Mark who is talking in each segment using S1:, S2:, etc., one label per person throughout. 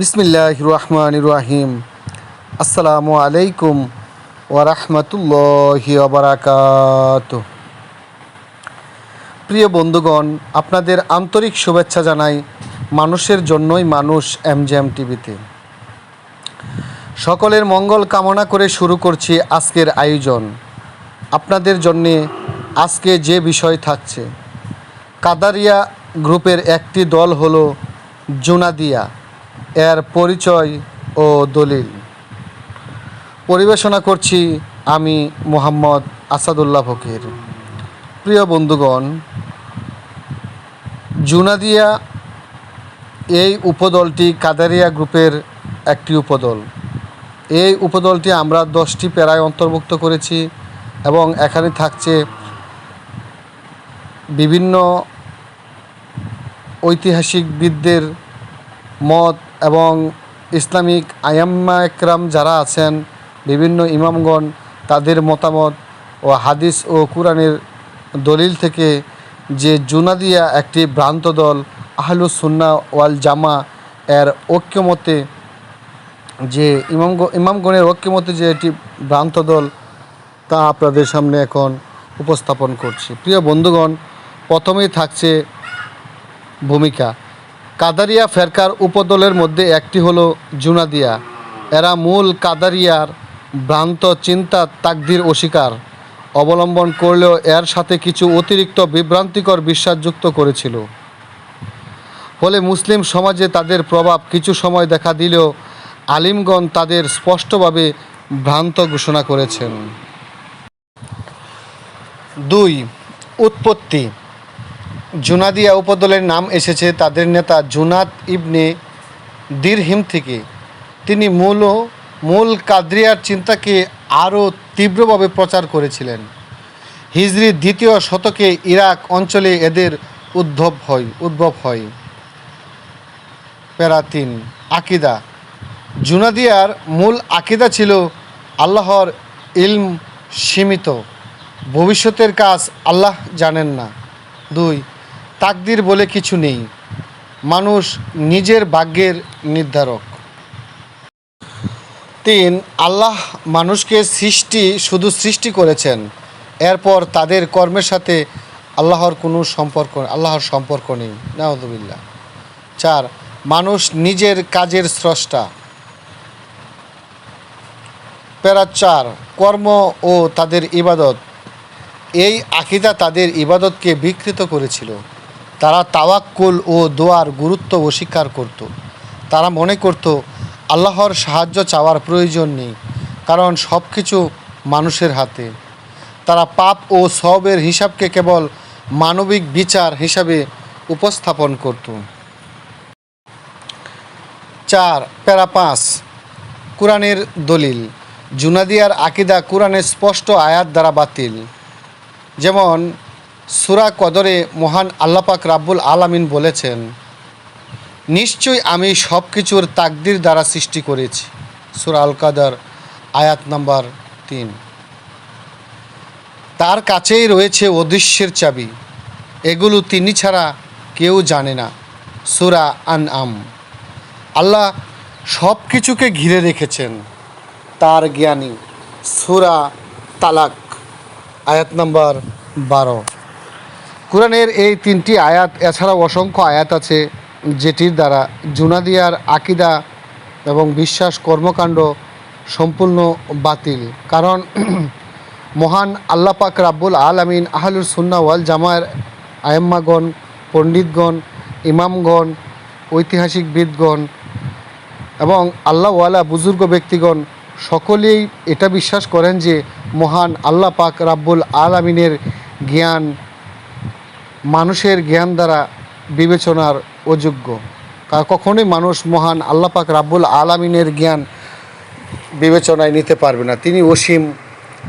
S1: বিসমিল্লাহ রহমান রাহিম। আসসালামু আলাইকুম ওরহমতুল্লাহি বারাকাত প্রিয় বন্ধুগণ, আপনাদের আন্তরিক শুভেচ্ছা জানাই মানুষের জন্যই মানুষ এমজেএম টিভিতে। সকলের মঙ্গল কামনা করে শুরু করছি আজকের আয়োজন। আপনাদের জন্যে আজকে যে বিষয় থাকছে, কাদারিয়া গ্রুপের একটি দল হলো জুনাদিয়া। এর পরিচয় ও দলিল। পরিবেশনা করছি আমি মোহাম্মদ আসাদুল্লাহ ফকির। প্রিয় বন্ধুগণ, জুনাদিয়া এই উপদলটি কাদারিয়া গ্রুপের একটি উপদল। এই উপদলটি আমরা দশটি প্যারায় অন্তর্ভুক্ত করেছি এবং এখানে থাকছে বিভিন্ন ঐতিহাসিকবিদদের মত এবং ইসলামিক আয়াম্মা একরাম যারা আছেন, বিভিন্ন ইমামগণ, তাদের মতামত ও হাদিস ও কোরআনের দলিল থেকে যে জুনাদিয়া একটি ভ্রান্ত দল আহলুস সুন্না ওয়াল জামা এর ঐক্যমতে যে ইমাম ইমামগণের ঐক্যমতে যে একটি ভ্রান্ত দল, তা আপনাদের সামনে এখন উপস্থাপন করছি। প্রিয় বন্ধুগণ, প্রথমেই থাকছে ভূমিকা। কাদারিয়া ফেরকার উপদলের মধ্যে একটি হলো জুনাদিয়া। এরা মূল কাদারিয়ার ভ্রান্ত চিন্তা তাকদির অস্বীকার। অবলম্বন করলেও এর সাথে কিছু অতিরিক্ত বিভ্রান্তিকর বিশ্বাস যুক্ত করেছিল। ফলে মুসলিম সমাজে তাদের প্রভাব কিছু সময় দেখা দিলেও আলিমগণ তাদের স্পষ্টভাবে ভ্রান্ত ঘোষণা করেছেন। দুই, উৎপত্তি। জুনাদিয়া উপদলের নাম এসেছে তাদের নেতা জুনাত ইবনে দিরহিম থেকে। তিনি মূল মূল কাদ্রিয়ার চিন্তাকে আরও তীব্রভাবে প্রচার করেছিলেন। হিজরির দ্বিতীয় শতকে ইরাক অঞ্চলে এদের উদ্ভব হয় উদ্ভব হয়। প্যারা তিন, আকিদা। জুনাদিয়ার মূল আকিদা ছিল আল্লাহর ইলম সীমিত। ভবিষ্যতের কাজ আল্লাহ জানেন না। দুই তাকদির বলে কিছু নেই। মানুষ নিজের ভাগ্যের নির্ধারক। তিন, আল্লাহ মানুষকে সৃষ্টি, শুধু সৃষ্টি করেছেন। এরপর তাদের কর্মের সাথে আল্লাহর কোনো সম্পর্ক, আল্লাহর সম্পর্ক নেই। নাউদুবিল্লাহ চার, মানুষ নিজের কাজের স্রষ্টা। প্যারা চার, কর্ম ও তাদের ইবাদত। এই আকিদা তাদের ইবাদতকে বিকৃত করেছিল। তারা তাওয়াক্কুল ও দোয়ার গুরুত্ব অস্বীকার করত। তারা মনে করত, আল্লাহর সাহায্য চাওয়ার প্রয়োজন নেই, কারণ সব কিছু মানুষের হাতে। তারা পাপ ও সবের হিসাবকে কেবল মানবিক বিচার হিসাবে উপস্থাপন করত। চার, প্যারা পাঁচ, কোরআনের দলিল। জুনাদিয়ার আকিদা কোরআনের স্পষ্ট আয়াত দ্বারা বাতিল। যেমন সুরা কদরে মহান আল্লাপাক রাব্বুল আলামিন বলেছেন, নিশ্চয়ই আমি সব কিছুর তাকদির দ্বারা সৃষ্টি করেছি। সুরা আল কাদার আয়াত নাম্বার তিন। তার কাছেই রয়েছে অদৃশ্যের চাবি। এগুলো তিনি ছাড়া কেউ জানে না। সুরা আন আম আল্লাহ সব কিছুকে ঘিরে রেখেছেন। তার জ্ঞানী সুরা তালাক, আয়াত নাম্বার বারো। কোরআনের এই তিনটি আয়াত, এছাড়াও অসংখ্য আয়াত আছে যেটির দ্বারা জুনাদিয়ার আকিদা এবং বিশ্বাস কর্মকাণ্ড সম্পূর্ণ বাতিল। কারণ মহান আল্লাপাক রাব্বুল আলামিন আহলুল সুন্না ওয়াল জামায়ের আয়েম্মাগণ, পণ্ডিতগণ, ইমামগণ ঐতিহাসিকবিদগণ এবং আল্লাহওয়ালা বুজুর্গ ব্যক্তিগণ সকলেই এটা বিশ্বাস করেন যে মহান আল্লাহ পাক রাব্বুল আলামিনের জ্ঞান মানুষের জ্ঞান দ্বারা বিবেচনার অযোগ্য। কখনোই মানুষ মহান আল্লাহ পাক রাব্বুল আলামিনের জ্ঞান বিবেচনায় নিতে পারবে না। তিনি অসীম,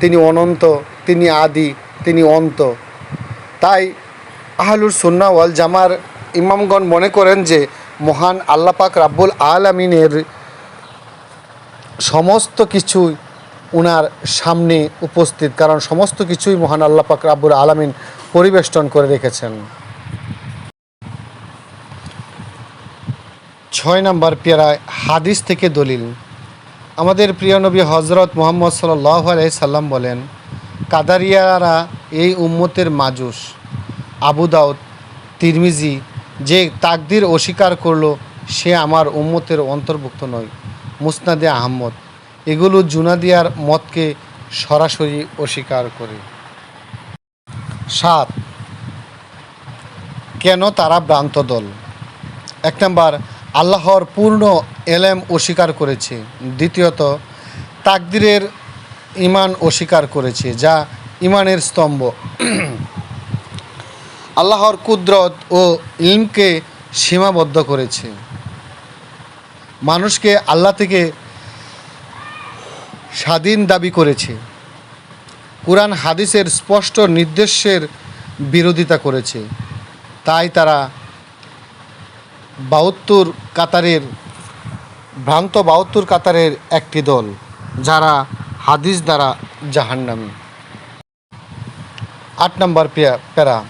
S1: তিনি অনন্ত, তিনি আদি, তিনি অন্ত। তাই আহলুর সুন্না ওয়াল জামার ইমামগণ মনে করেন যে, মহান আল্লাপাক রাব্বুল আলামিনের সমস্ত কিছুই ওনার সামনে উপস্থিত। কারণ সমস্ত কিছুই মহান আল্লাহ পাক রাব্বুল আলামিন পরিবেষ্টন করে রেখেছেন। ছয় নম্বর পেয়ারা হাদিস থেকে দলিল। আমাদের প্রিয় নবী হজরত মোহাম্মদ সাল্লাহ সাল্লাম বলেন, কাদারিয়ারা এই উম্মতের মাজুস। আবু দাউদ, তিরমিজি, যে তাকদির অস্বীকার করল, সে আমার উম্মতের অন্তর্ভুক্ত নয়। মুসনাদে আহমদ, এগুলো জুনাদিয়ার মতকে সরাসরি অস্বীকার করে। সাত। কেন তারা ভ্রান্ত দল? এক নম্বর, আল্লাহর পূর্ণ এলেম অস্বীকার করেছে। দ্বিতীয়ত, তাকদিরের ইমান অস্বীকার করেছে, যা ইমানের স্তম্ভ। আল্লাহর কুদরত ও ইলমকে সীমাবদ্ধ করেছে। মানুষকে আল্লাহ থেকে স্বাধীন দাবি করেছে। কোরআন হাদিসের স্পষ্ট নির্দেশের বিরোধিতা করেছে। তাই তারা বাহাত্তর কাতারের, ভ্রান্ত বাহাত্তর কাতারের একটি দল, যারা হাদিস দ্বারা জাহান্নামী। আট নম্বর পেয়া- প্যারা।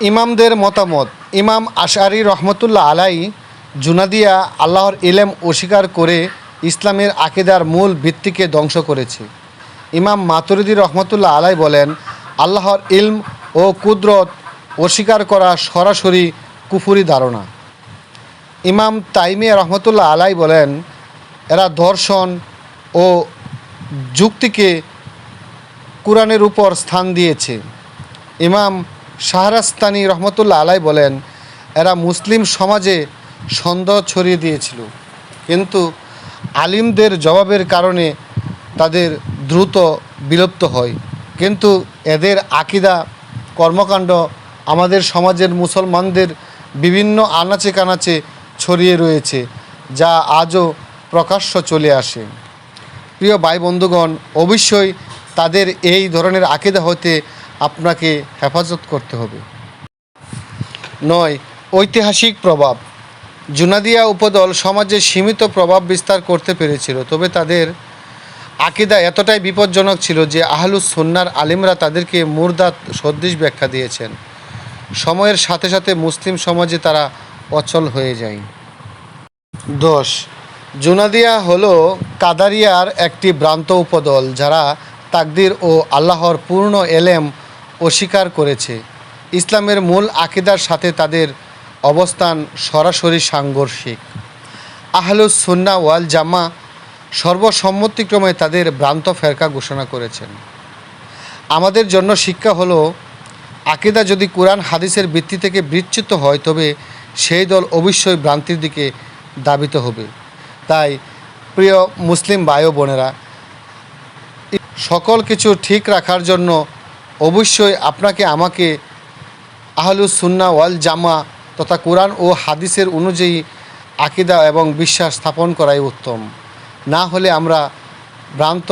S1: ইমামদের মতামত, ইমাম আশারি রহমতুল্লাহ আলাই জুনাদিয়া আল্লাহর ইলেম অস্বীকার করে ইসলামের আকিদার মূল ভিত্তিকে ধ্বংস করেছে। ইমাম মাতুরিদি রহমতুল্লাহ আলাই বলেন, আল্লাহর ইলম ও কুদরত অস্বীকার করা সরাসরি কুফুরি ধারণা। ইমাম তাইমিয়া রহমতুল্লাহ আলাই বলেন, এরা দর্শন ও যুক্তিকে কোরআনের উপর স্থান দিয়েছে। ইমাম শাহরাস্তানি রহমতুল্লাহ আলাই বলেন, এরা মুসলিম সমাজে সন্দেহ ছড়িয়ে দিয়েছিল। কিন্তু আলিমদের জবাবের কারণে তাদের দ্রুত বিলুপ্ত হয়। কিন্তু এদের আকিদা, কর্মকাণ্ড আমাদের সমাজের মুসলমানদের বিভিন্ন আনাচে কানাচে ছড়িয়ে রয়েছে, যা আজও প্রকাশ্য চলে আসে। প্রিয় ভাই বন্ধুগণ, অবশ্যই তাদের এই ধরনের আকিদা হতে আপনাকে হেফাজত করতে হবে। নয়, ঐতিহাসিক প্রভাব। জুনাদিয়া উপদল সমাজে সীমিত প্রভাব বিস্তার করতে পেরেছিল, তবে তাদের আকিদা এতটাই বিপজ্জনক ছিল যে আহলুস সুন্নার আলিমরা তাদেরকে মুরদাত সদৃশ ব্যাখ্যা দিয়েছেন। সময়ের সাথে সাথে মুসলিম সমাজে তারা অচল হয়ে যায়। দশ, জুনাদিয়া হলো কাদারিয়ার একটি ভ্রান্ত উপদল যারা তাকদির ও আল্লাহর পূর্ণ এলেম অস্বীকার করেছে। ইসলামের মূল আকিদার সাথে তাদের অবস্থান সরাসরি সাংঘর্ষিক। আহলুস সুন্না ওয়াল জামা সর্বসম্মতিক্রমে তাদের ভ্রান্ত ফেরকা ঘোষণা করেছেন। আমাদের জন্য শিক্ষা হলো, আকিদা যদি কোরআন হাদিসের ভিত্তি থেকে বিচ্যুত হয়, তবে সেই দল অবশ্যই ভ্রান্তির দিকে দাবিত হবে। তাই, প্রিয় মুসলিম ও বোনেরা, সকল কিছু ঠিক রাখার জন্য অবশ্যই আপনাকে আমাকে আহলুস সুন্না ওয়াল জামা তথা কোরআন ও হাদিসের অনুযায়ী আকিদা এবং বিশ্বাস স্থাপন করাই উত্তম। না হলে আমরা ভ্রান্ত